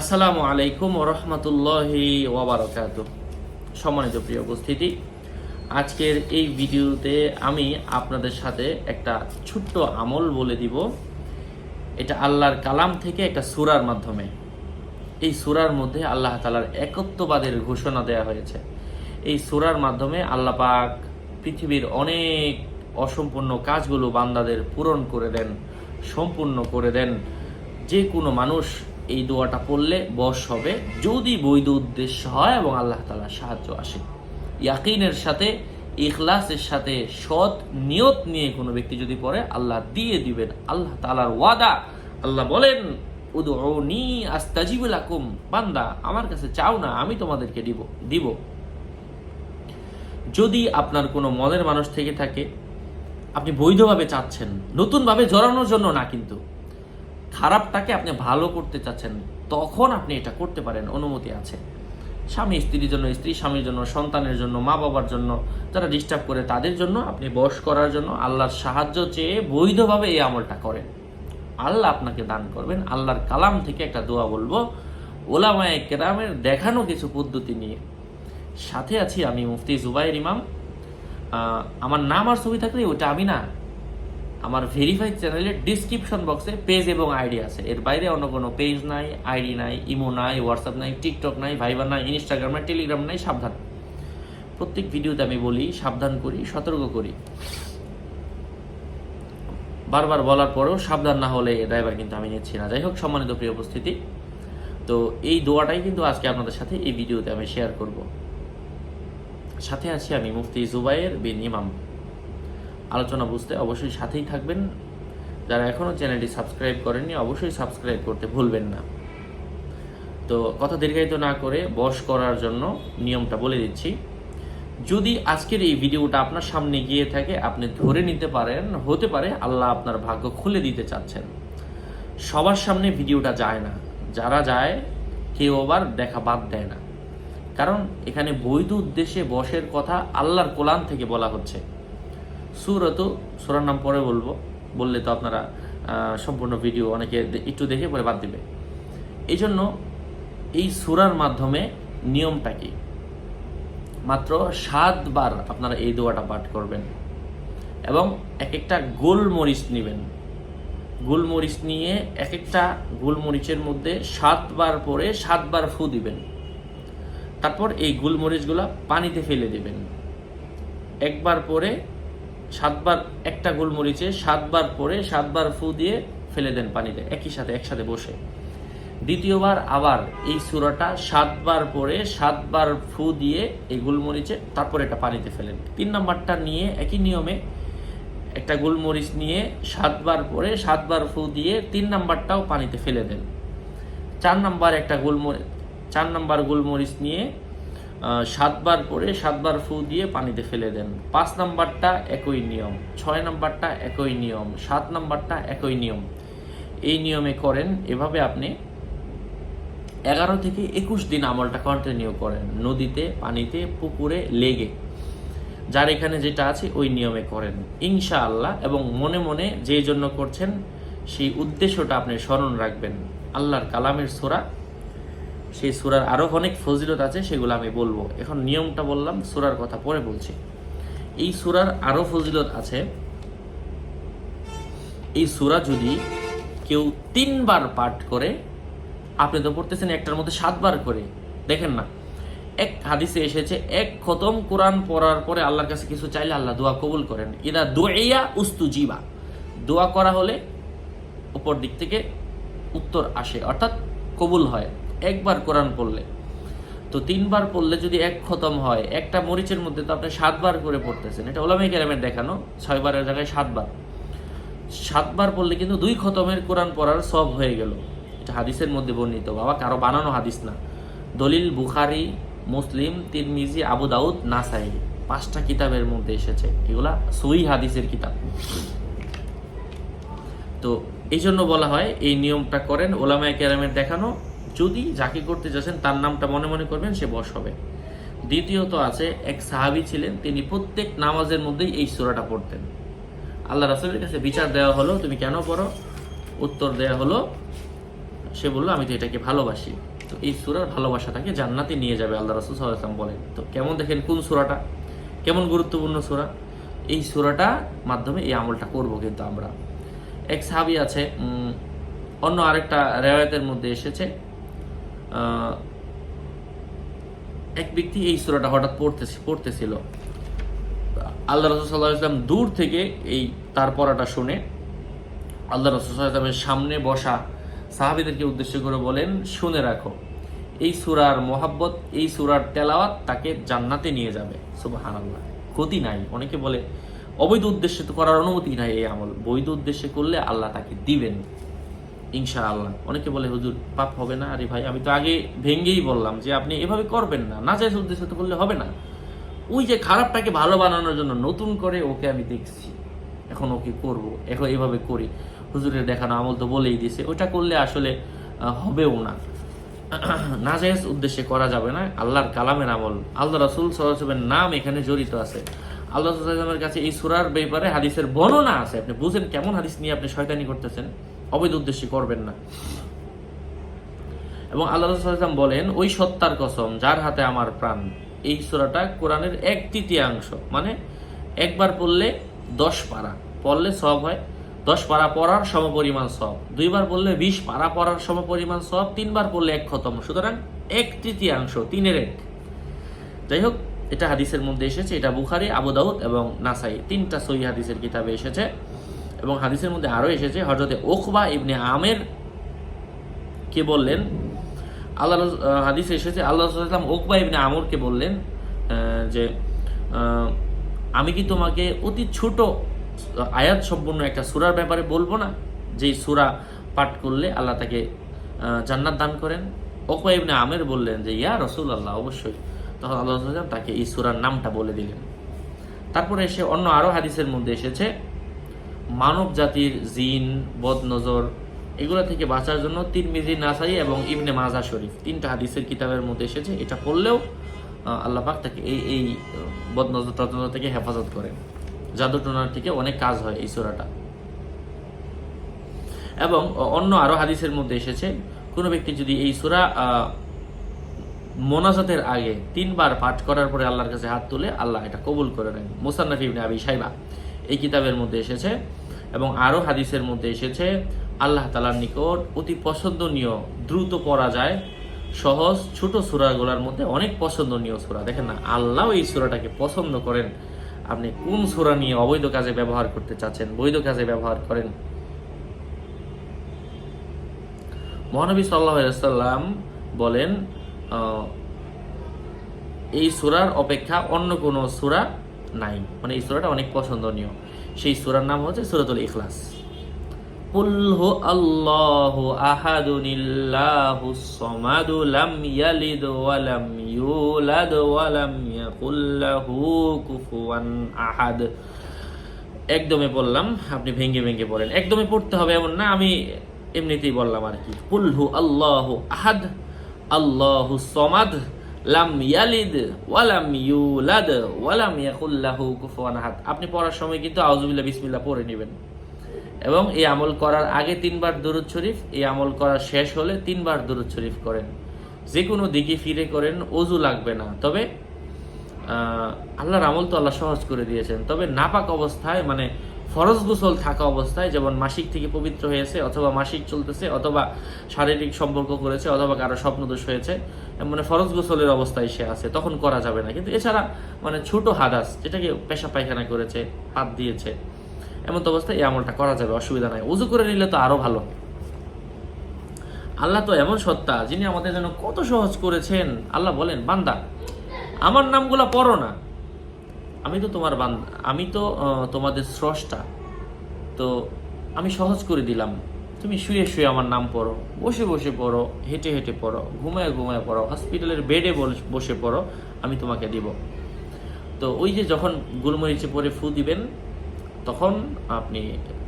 আসসালামু আলাইকুম রহমতুল্লাহি ওবরাকাত সম্মানিত প্রিয় উপস্থিতি, আজকের এই ভিডিওতে আমি আপনাদের সাথে একটা ছোট্ট আমল বলে দিব। এটা আল্লাহর কালাম থেকে একটা সুরার মাধ্যমে। এই সুরার মধ্যে আল্লাহ তালার একত্ববাদের ঘোষণা দেওয়া হয়েছে। এই সুরার মাধ্যমে আল্লাহ পাক পৃথিবীর অনেক অসম্পূর্ণ কাজগুলো বান্দাদের পূরণ করে দেন, সম্পূর্ণ করে দেন। যে কোনো মানুষ এই দোয়াটা পড়লে বশ হবে যদি বৈধ উদ্দেশ্য হয় এবং আল্লাহ তালার সাহায্য আসে। ইয়াকিনের সাথে, ইখলাসের সাথে সৎ নিয়ত নিয়ে কোনো ব্যক্তি যদি পড়ে, আল্লাহ দিয়ে দিবেন, আল্লাহ তালার ওয়াদা। আল্লাহ বলেন উদনি আস্তাজিবুল আকুম বান্দা, আমার কাছে চাও না, আমি তোমাদেরকে দিব দিব। যদি আপনার কোনো মনের মানুষ থেকে থাকে, আপনি বৈধভাবে চাচ্ছেন, নতুনভাবে জড়ানোর জন্য না কিন্তু। খারাপটাকে আপনি ভালো করতে চাচ্ছেন, তখন আপনি এটা করতে পারেন, অনুমতি আছে। স্বামী স্ত্রীর জন্য, স্ত্রী স্বামীর জন্য, সন্তানের জন্য মা বাবার জন্য, যারা ডিস্টার্ব করে, তাদের জন্য আপনি বশ করার জন্য আল্লাহর সাহায্য চেয়ে বৈধভাবে এই আমলটা করেন। আল্লাহ আপনাকে দান করবেন। আল্লাহর কালাম থেকে একটা দোয়া বলব। ওলামায় কেরামের দেখানো কিছু পদ্ধতি নিয়ে। সাথে আছি আমি মুফতি জুবাইর ইমাম। আমার নাম আর ছবি থাকলে ওটা আমি না। আমার ভেরিফাইড চ্যানেলের ডিসক্রিপশন বক্সে পেজ এবং আইডি আছে। এর বাইরে অন্য কোনো পেজ নাই আইডি নাই ইমো নাই হোয়াটসঅ্যাপ নাই টিকটক নাই ভাইবার নাই ইনস্টাগ্রাম নাই টেলিগ্রাম নাই, সাবধান। প্রত্যেক ভিডিওতে আমি বলি, সাবধান করি, সতর্ক করি। বারবার বলার পরেও সাবধান না হলে ড্রাইভার কিন্তু আমি নিচ্ছি না। যাই হোক, সম্মানিত প্রিয় উপস্থিতি, তো এই দোয়াটাই কিন্তু আজকে আপনাদের সাথে এই ভিডিওতে আমি শেয়ার করব। সাথে আছি আমি মুফতি জুবাইর বিন ইমাম। আলোচনা বুঝতে অবশ্যই সাথেই থাকবেন। যারা এখনও চ্যানেলটি সাবস্ক্রাইব করেননি, অবশ্যই সাবস্ক্রাইব করতে ভুলবেন না। তো কথা দীর্ঘায়িত না করে বশ করার জন্য নিয়মটা বলে দিচ্ছি। যদি আজকের এই ভিডিওটা আপনার সামনে গিয়ে থাকে, আপনি ধরে নিতে পারেন, হতে পারে আল্লাহ আপনার ভাগ্য খুলে দিতে চাচ্ছেন। সবার সামনে ভিডিওটা যায় না। যারা যায়, কেউ আবার দেখা বাদ দেয় না। কারণ এখানে বৈধ উদ্দেশ্যে বসের কথা আল্লাহর কোলান থেকে বলা হচ্ছে। সুরত সুরার নাম পরে বলব। বললে তো আপনারা সম্পূর্ণ ভিডিও অনেকে একটু দেখে পরে বাদ দিবে। এই জন্য এই সুরার মাধ্যমে নিয়মটা কি? মাত্র সাতবার আপনারা এই দোয়াটা পাঠ করবেন এবং এক একটা গোলমরিচ নেবেন। গোলমরিচ নিয়ে এক একটা গোলমরিচের মধ্যে সাতবার পরে সাতবার ফু দিবেন। তারপর এই গোলমরিচগুলা পানিতে ফেলে দিবেন। একবার পরে সাতবার একটা গোলমরিচে, সাতবার পরে সাতবার ফু দিয়ে ফেলে দেন পানিতে, একই সাথে, একসাথে বসে। দ্বিতীয়বার আবার এই সুরাটা সাতবার পরে সাতবার ফু দিয়ে এই গোলমরিচে, তারপর এটা পানিতে ফেলেন। তিন নম্বরটা নিয়ে, একই নিয়মে একটা গোলমরিচ নিয়ে সাতবার পরে সাতবার ফু দিয়ে তিন নাম্বারটাও পানিতে ফেলে দেন। চার নাম্বার একটা গোলমরিচ চার নাম্বার গোলমরিচ নিয়ে সাতবার করে সাতবার ফু দিয়ে পানিতে ফেলে দেন। পাঁচ নাম্বারটা একই নিয়ম, ছয় নাম্বারটা একই নিয়ম, সাত নাম্বারটা একই নিয়ম। এই নিয়মে করেন, এভাবে আপনি এগারো থেকে একুশ দিন আমলটা কন্টিনিউ করেন, নদীতে, পানিতে, পুকুরে, লেগে। যার এখানে যেটা আছে, ওই নিয়মে করেন। ইনশাআল্লাহ, এবং মনে মনে যে জন্য করছেন, সেই উদ্দেশ্যটা আপনি স্মরণ রাখবেন। আল্লাহর কালামের সোরা সেই সুরার আরও অনেক ফজিলত আছে, সেগুলো আমি বলব। এখন নিয়মটা বললাম, সুরার কথা পরে বলছি। এই সুরার আরও ফজিলত আছে, এই সুরা যদি কেউ তিনবার পাঠ করে, আপনি তো পড়তেছেন একটার মধ্যে সাতবার করে, দেখেন না। এক হাদিসে এসেছে, এক খতম কোরআন পড়ার পরে আল্লাহর কাছে কিছু চাইলে আল্লাহ দোয়া কবুল করেন। ইদা দোয়া উস্তু জিবা। দোয়া করা হলে উপর দিক থেকে উত্তর আসে, অর্থাৎ কবুল হয়। একবার কোরআন পড়লে। তো তিনবার পড়লে যদি এক খতম হয়, একটা মরিচের মধ্যে তো আপনি সাতবার করে পড়তেছেন। এটা ওলামাই কেরামের দেখানো, ছয়বারের জায়গায় সাতবার। সাতবার পড়লে কিন্তু দুই খতমের কোরআন পড়ার সব হয়ে গেল। এটা হাদিসের মধ্যে বর্ণিত। বাবা, কারও বানানো হাদিস না। দলিল বুখারি, মুসলিম, তিরমিজি, আবু দাউদ, নাসাই, পাঁচটা কিতাবের মধ্যে এসেছে। এগুলা সই হাদিসের কিতাব। তো এই জন্য বলা হয়, এই নিয়মটা করেন ওলামায় কেরামের দেখানো যদি যাকে করতে যাচ্ছেন, তার নামটা মনে মনে করবেন, সে বশ হবে। দ্বিতীয়ত আছে, এক সাহাবি ছিলেন, তিনি প্রত্যেক নামাজের মধ্যেই এই সূরাটা পড়তেন। আল্লাহ রাসুলের কাছে বিচার দেওয়া হলো, তুমি কেন পড়ো? উত্তর দেওয়া হলো, সে বলল, আমি তো এটাকে ভালোবাসি। তো এই সুরার ভালোবাসাটাকে জান্নাতে নিয়ে যাবে আল্লাহ রসুল সাল্লাম বলেন। তো কেমন দেখেন কোন সুরাটা? কেমন গুরুত্বপূর্ণ সুরা? এই সুরাটা মাধ্যমে এই আমলটা করব কিন্তু আমরা। এক সাহাবি আছে অন্য আরেকটা রেওয়ায়তের মধ্যে এসেছে এক ব্যক্তি এই সুরাটা হঠাৎ পড়তে পড়তেছিল। আল্লাহ রসুল সাল্লাহ ইসলাম দূর থেকে এই তার পড়াটা শুনে আল্লাহ রসুল সাল্লাল্লাহু সামনে বসা সাহাবিদেরকে উদ্দেশ্য করে বলেন, শুনে রাখো, এই সুরার মোহাব্বত, এই সুরার তেলাওয়াত তাকে জান্নাতে নিয়ে যাবে। সুবাহান আল্লাহ ক্ষতি নাই। অনেকে বলে, অবৈধ উদ্দেশ্যে তো করার অনুমতি নাই এই আমল। বৈধ উদ্দেশ্যে করলে আল্লাহ তাকে দিবেন। ইনশা আল্লাহ অনেকে বলে, হুজুর, পাপ হবে না? আরে ভাই, আমি তো আগে ভেঙ্গেই বললাম যে, আপনি এভাবে করবেন না। না চাই উদ্দেশ্যে তো করলে হবে না। ওই যে খারাপটাকে ভালো বানানোর জন্য নতুন করে ওকে আমি দেখছি। এখন ওকে করব, এখন এভাবে করি। হুজুরের দেখানো আমল তো বলেই দিছে ওটা করলে আসলে হবেও না। নাজায়েজ উদ্দেশ্যে করা যাবে না। আল্লাহর কালামের আমল। আল্লাহ রসুল সরাসবের নাম এখানে জড়িত আছে। আল্লাহ কাছে এই সুরার ব্যাপারে হাদিসের বর্ণনা আছে। আপনি বুঝেন কেমন হাদিস নিয়ে আপনি শয়তানি করতেছেন? অবৈধ উদ্দেশ্যে করবেন না। এবং আল্লাহ রসুলাম বলেন, ওই সত্তার কসম, যার হাতে আমার প্রাণ। এই সুরাটা কোরআনের এক তৃতীয়াংশ মানে একবার পড়লে দশ পারা, পড়লে সব হয়। দশ পারা পড়ার সমপরিমাণ সব দুইবার পড়লে বিশ পারা পড়ার সমপরিমাণ সব তিনবার পড়লে এক খতম। সুতরাং এক তৃতীয়াংশ, তিনের এক। যাই হোক, এটা হাদিসের মধ্যে এসেছে, এটা বুখারি, আবু দাউদ এবং নাসাই, তিনটা সহি হাদিসের কিতাবে এসেছে। এবং হাদিসের মধ্যে আরও এসেছে হজরতে ওকবা ইবনে আমের কে বললেন, আল্লাহ হাদিসে এসেছে, আল্লাহ রসুলাম ওকবা ইবনে আমরকে বললেন যে আমি কি তোমাকে অতি ছোট আয়াত সম্পূর্ণ একটা সুরার ব্যাপারে বলব না? যেই সুরা পাঠ করলে আল্লাহ তাকে জান্নাত দান করেন। ওকবা ইবনে আমের বললেন যে, ইয়া রসুল আল্লাহ অবশ্যই। তখন আল্লাহ তাকে এই সুরার নামটা বলে দিলেন। তারপরে এসে অন্য আরও হাদিসের মধ্যে এসেছে মানব জাতির জিন, বদনজর এগুলো থেকে বাঁচার জন্য তিরমিজি, নাসাই এবং ইবনে মাজা শরীফ তিনটা হাদিসের কিতাবের মধ্যে এসেছে, এটা পড়লেও আল্লাহ পাক তাকে এই এই বদনজর টদনজর থেকে হেফাজত করে জাদু টোনার থেকে অনেক কাজ হয় এই সুরাটা। এবং অন্য আরও হাদিসের মধ্যে এসেছে, কোনো ব্যক্তি যদি এই সুরা মোনাজাতের আগে তিনবার পাঠ করার পরে আল্লাহর কাছে হাত তুলে, আল্লাহ এটা কবুল করে নেন। মুসান্নাফ ইবনে আবি সাইবা এই কিতাবের মধ্যে এসেছে এবং আরও হাদিসের মধ্যে এসেছে, আল্লাহ তালার নিকট অতি পছন্দনীয়, দ্রুত পড়া যায়, সহজ, ছোট সুরাগুলোর মধ্যে অনেক পছন্দনীয় সুরা। দেখেন না, আল্লাহ এই সুরাটাকে পছন্দ করেন। আপনি কোন সুরা নিয়ে অবৈধ কাজে ব্যবহার করতে চাচ্ছেন, বৈধ কাজে ব্যবহার করেন? মহানবী সাল্লাম বলেন এই সুরার অপেক্ষা অন্য কোনো সুরা নাই। মানে এই সুরাটা অনেক পছন্দনীয়। সেই সুরার নাম হচ্ছে সুরাতুল ইখলাস। আহাদ একদমে বললাম, আপনি ভেঙে ভেঙ্গে বলেন। একদমে পড়তে হবে এমন না, আমি এমনিতেই বললাম আর কি। কুলহু আল্লাহ আহাদ, আল্লাহ সমাদ লাম ইয়ালিদ ওয়ালাম ইউলাদ ওয়ালাম ইয়াকুল্লাহু কুফুয়ান আহাদ। আপনি পড়ার সময় কিন্তু আউযুবিল্লাহ বিসমিল্লাহ পড়ে নেবেন। এবং এই আমল করার আগে তিনবার দরুদ শরীফ, এই আমল করার শেষ হলে তিনবার দরুদ শরীফ করেন। যে কোনো দিকে ফিরে করেন অজু লাগবে না। তবে আল্লাহর আমল তো আল্লাহ সহজ করে দিয়েছেন। তবে নাপাক অবস্থায় মানে ফরজ গোসল থাকা অবস্থায়, যেমন মাসিক থেকে পবিত্র হয়েছে অথবা মাসিক চলতেছে অথবা শারীরিক সম্পর্ক করেছে অথবা কারও স্বপ্নদোষ হয়েছে মানে ফরজ গোসলের অবস্থায় সে আছে, তখন করা যাবে না। কিন্তু এছাড়া মানে ছোট হাদাস, যেটাকে পেশা পায়খানা করেছে পাত দিয়েছে, এমন তো অবস্থায় এই আমলটা করা যাবে, অসুবিধা নাই। উজু করে নিলে তো আরও ভালো। আল্লাহ তো এমন সত্তা, যিনি আমাদের জন্য কত সহজ করেছেন। আল্লাহ বলেন, বান্দা, আমার নামগুলো পড়ো না। আমি তো তোমার বান্দা আমি তো তোমাদের স্রষ্টা। তো আমি সহজ করে দিলাম। তুমি শুয়ে শুয়ে আমার নাম পড়ো, বসে বসে পড়ো, হেঁটে হেঁটে পড়ো, ঘুমায় ঘুমায় পড়ো হসপিটালের বেডে বসে পড়ো, আমি তোমাকে দিব। তো ওই যে যখন গুলমরিচে পরে ফু দিবেন, তখন আপনি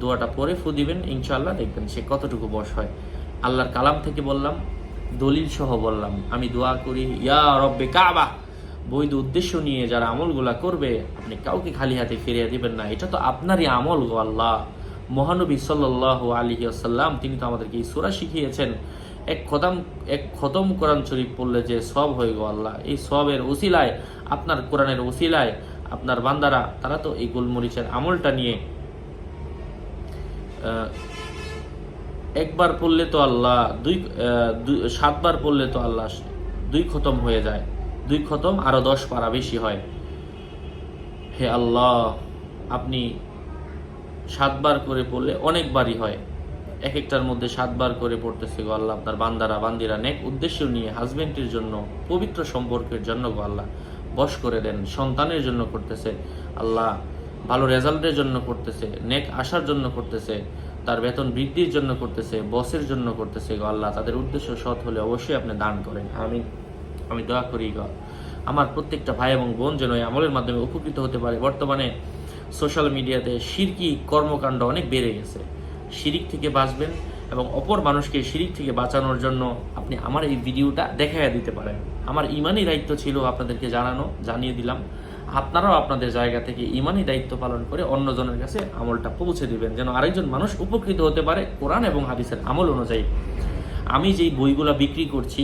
দোয়াটা পরে ফু দিবেন ইনশাল্লাহ দেখবেন সে কতটুকু বশ হয়। আল্লাহর কালাম থেকে বললাম, দলিল সহ বললাম, আমি দোয়া করি, ইয়া রব্বে কাবা! বৈধ উদ্দেশ্য নিয়ে যারা আমলগুলা করবে, আপনি কাউকে খালি হাতে ফিরিয়ে দিবেন না। এটা তো আপনারই আমল গো আল্লাহ। মহানবী সাল্লাহ আলী আসাল্লাম তিনি তো আমাদেরকে এই সুরা শিখিয়েছেন। এক খতম এক খতম কোরআন শরীফ পড়লে যে সব হয়ে গো আল্লাহ। এই সবের উসিলায় আপনার কোরআনের উসিলায় আপনার বান্দারা, তারা তো এই গোলমরিচের আমলটা নিয়ে একবার পড়লে তো আল্লাহ দুই- সাতবার পড়লে তো আল্লাহ দুই খতম হয়ে যায়। দুই খতম, আরও দশ পারা বেশি হয়। হে আল্লাহ, আপনি সাতবার করে পড়লে অনেকবারই হয়। এক একটার মধ্যে সাতবার করে পড়তেছে গো আল্লাহ, আপনার বান্দারা, বান্দিরা, নেক উদ্দেশ্য নিয়ে, হাজবেন্ডের জন্য, পবিত্র সম্পর্কের জন্য গো আল্লাহ, বশ করে দেন, সন্তানের জন্য করতেছে। আল্লাহ ভালো রেজাল্টের জন্য করতেছে, নেক আসার জন্য করতেছে, তার বেতন বৃদ্ধির জন্য করতেছে, বসের জন্য করতেছে গো আল্লাহ, তাদের উদ্দেশ্য সৎ হলে অবশ্যই আপনি দান করেন আমি আমি দয়া করি গো। আমার প্রত্যেকটা ভাই এবং বোন যেন এই আমলের মাধ্যমে উপকৃত হতে পারে। বর্তমানে সোশ্যাল মিডিয়াতে শিরকি কর্মকাণ্ড অনেক বেড়ে গেছে। শিরিক থেকে বাঁচবেন এবং অপর মানুষকে শিরিক থেকে বাঁচানোর জন্য আপনি আমার এই ভিডিওটা দেখাইয়া দিতে পারেন। আমার ইমানই দায়িত্ব ছিল আপনাদেরকে জানানো, জানিয়ে দিলাম। আপনারাও আপনাদের জায়গা থেকে ইমানই দায়িত্ব পালন করে অন্যজনের কাছে আমলটা পৌঁছে দিবেন, যেন আরেকজন মানুষ উপকৃত হতে পারে কোরআন এবং হাদিসের আমল অনুযায়ী। আমি যেই বইগুলা বিক্রি করছি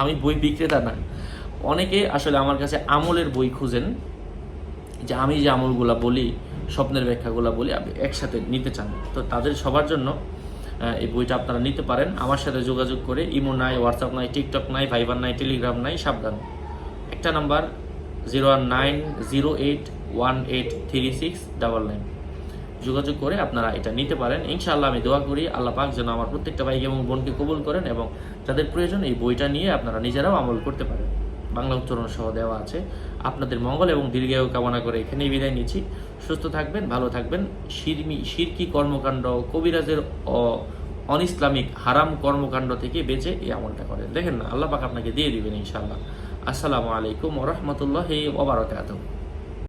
আমি বই বিক্রেতা না। অনেকে আসলে আমার কাছে আমলের বই খুঁজেন, যে আমি যে আমলগুলা বলি, স্বপ্নের ব্যাখ্যাগুলো বলি, আপনি একসাথে নিতে চান। তো তাদের সবার জন্য এই বইটা আপনারা নিতে পারেন। আমার সাথে যোগাযোগ করে, ইমো নাই, হোয়াটসঅ্যাপ নাই, টিকটক নাই, ভাইবার নাই, টেলিগ্রাম নাই, সাবধান। একটা number, zero one nine zero eight one eight three six double nine. যোগাযোগ করে আপনারা এটা নিতে পারেন। ইনশাআল্লাহ আমি দোয়া করি, আল্লাহ পাক যেন আমার প্রত্যেকটা ভাইকে এবং বোনকে কবুল করেন এবং যাদের প্রয়োজন এই বইটা নিয়ে আপনারা নিজেরাও আমল করতে পারেন। বাংলা উচ্চারণ সহ দেওয়া আছে। আপনাদের মঙ্গল এবং দীর্ঘায়ু কামনা করে এখানেই বিদায় নিচ্ছি। সুস্থ থাকবেন, ভালো থাকবেন। শিরমি, শিরকি কর্মকাণ্ড, কবিরাজের অন ইসলামিক হারাম কর্মকাণ্ড থেকে বেঁচে এই আমলটা করেন। দেখেন না, আল্লাহ পাক আপনাকে দিয়ে দিবেন ইনশাআল্লাহ। আসসালামু আলাইকুম ওরহমতুল্লাহ ওবরাকাতুহ